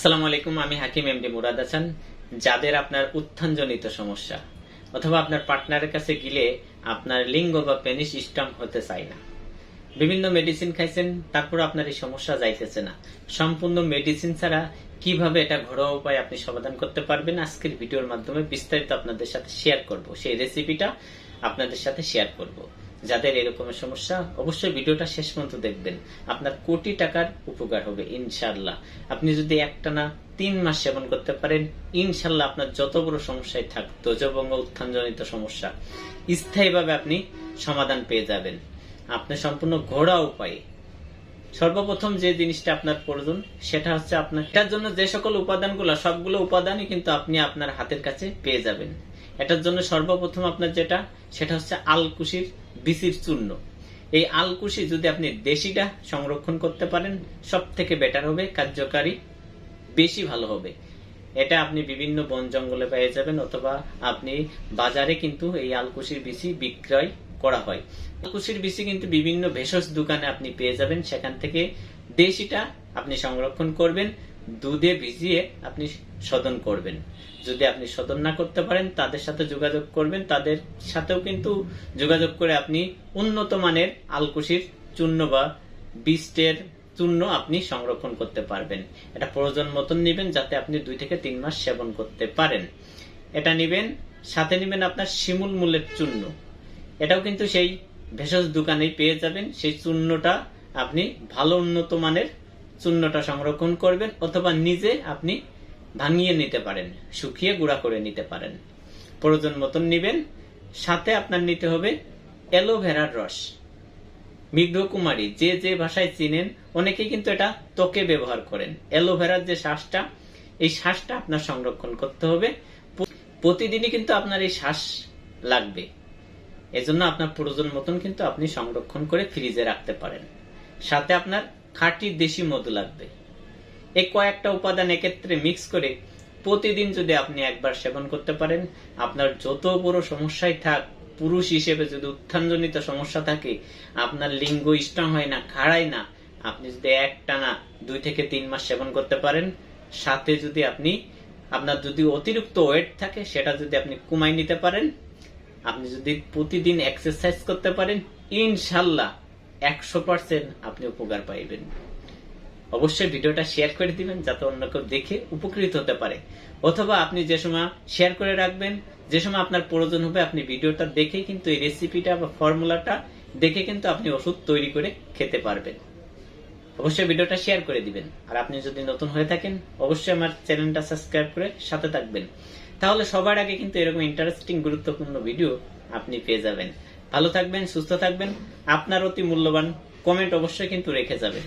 আসসালামু আলাইকুম, আমি হাকিম এমডি মুরাদ হাসান। যাদের আপনার উত্থানজনিত সমস্যা, অথবা আপনার পার্টনারের কাছে গেলে আপনার লিঙ্গ বা পেনিস স্টাম্প হতে চায় না। বিভিন্ন মেডিসিন খাইছেন, তারপর আপনার এই সমস্যা যাইতেছে না। সম্পূর্ণ মেডিসিন ছাড়া কীভাবে এটা ঘরোয়া উপায় আপনি সমাধান করতে পারবেন, আজকের ভিডিওর মাধ্যমে বিস্তারিত আপনাদের সাথে শেয়ার করব। সেই রেসিপিটা আপনাদের সাথে শেয়ার করব। যাদের এরকমের সমস্যা, অবশ্যই ভিডিওটা শেষ পর্যন্ত দেখবেন। আপনার কোটি টাকার উপকার হবে ইনশাল্লাহ আপনি যদি একটানা তিন মাস সেবন করতে পারেন ইনশাল্লাহ আপনার যত বড় সমস্যায় থাক ধ্বজভঙ্গ উত্থানজনিত সমস্যা, স্থায়ীভাবে আপনি সমাধান পেয়ে যাবেন। আপনি সম্পূর্ণ ঘোড়া উপায়ে। সর্বপ্রথম যে জিনিসটা আপনার প্রয়োজন, সেটা হচ্ছে আপনার এটার জন্য যে সকল উপাদানগুলো, সবগুলো উপাদানই কিন্তু আপনি আপনার হাতের কাছে পেয়ে যাবেন। এটার জন্য সর্বপ্রথম আপনার যেটা, সেটা হচ্ছে আলকুশির বিচির চূর্ণ। এই আলকুশি যদি আপনি দেশিটা সংরক্ষণ করতে পারেন সব থেকে বেটার হবে, কার্যকারী, বেশি ভালো হবে। এটা আপনি বিভিন্ন বন জঙ্গলে পেয়ে যাবেন, অথবা আপনি বাজারে কিন্তু এই আলকুশির বিচি বিক্রয় করা হয়। আলকুশির বিচি কিন্তু বিভিন্ন ভেষজ দোকানে আপনি পেয়ে যাবেন, সেখান থেকে দেশিটা আপনি সংরক্ষণ করবেন দুধে ভিজিয়ে আপনি শোধন করবেন। যদি আপনি শোধন না করতে পারেন, তাদের সাথে যোগাযোগ করবেন। তাদের সাথেও কিন্তু যোগাযোগ করে আপনি উন্নত মানের আলকুশির চূর্ণ বা বীজটের চূর্ণ আপনি সংরক্ষণ করতে পারবেন। এটা প্রয়োজন মতন নেবেন যাতে আপনি দুই থেকে তিন মাস সেবন করতে পারেন। এটা নেবেন, সাথে নেবেন আপনার শিমুল মূলের চূর্ণ। এটাও কিন্তু সেই ভেষজ দোকানেই পেয়ে যাবেন। সেই চূর্ণটা আপনি ভালো উন্নত মানের চূর্ণটা সংরক্ষণ করবেন, অথবা নিজে আপনি ভাঙিয়ে নিতে পারেন, শুকিয়ে গুঁড়া করে নিতে পারেন। প্রয়োজন মতন নেবেন। সাথে আপনার নিতে হবে অ্যালোভেরার রস। মৃগকুমারী যে যে ভাষায় চিনেন, অনেকেই কিন্তু এটা ত্বকে ব্যবহার করেন। অ্যালোভেরার যে শ্বাসটা, এই শ্বাসটা আপনার সংরক্ষণ করতে হবে। প্রতিদিনই কিন্তু আপনার এই শ্বাস লাগবে। এজন্য আপনার প্রয়োজন মতন কিন্তু আপনি সংরক্ষণ করে ফ্রিজে রাখতে পারেন। সাথে আপনার খাঁটি দেশি মধু লাগবে। এই কয়েকটা উপাদান একত্রে মিক্স করে প্রতিদিন যদি আপনি একবার সেবন করতে পারেন, আপনার যত বড় সমস্যায় থাক, পুরুষ হিসেবে যদি উত্থানজনিত সমস্যা থাকে, আপনার লিঙ্গ স্ট্রং হয় না, খাড়ায় না, আপনি যদি এক টানা দুই থেকে তিন মাস সেবন করতে পারেন, সাথে যদি আপনি, আপনার যদি অতিরিক্ত ওয়েট থাকে, সেটা যদি আপনি কমাই নিতে পারেন, আপনি যদি প্রতিদিন এক্সারসাইজ করতে পারেন, ইনশাল্লাহ একশো পার্সেন্ট আপনি উপকার পাইবেন। অবশ্যই ভিডিওটা শেয়ার করে দিবেন, যাতে অন্য কেউ দেখে উপকৃত হতে পারে। অথবা আপনি যে সময় শেয়ার করে রাখবেন, যে সময় আপনার প্রয়োজন হবে, আপনি ভিডিওটা দেখে কিন্তু এই রেসিপিটা বা ফর্মুলাটা দেখে কিন্তু আপনি ওষুধ তৈরি করে খেতে পারবেন। অবশ্যই ভিডিওটা শেয়ার করে দিবেন। আর আপনি যদি নতুন হয়ে থাকেন, অবশ্যই আমার চ্যানেলটা সাবস্ক্রাইব করে সাথে থাকবেন। তাহলে সবার আগে কিন্তু এরকম ইন্টারেস্টিং গুরুত্বপূর্ণ ভিডিও আপনি পেয়ে যাবেন। ভালো থাকবেন সুস্থ থাকবেন। আপনার অতি মূল্যবান কমেন্ট অবশ্যই কিন্তু রেখে যাবেন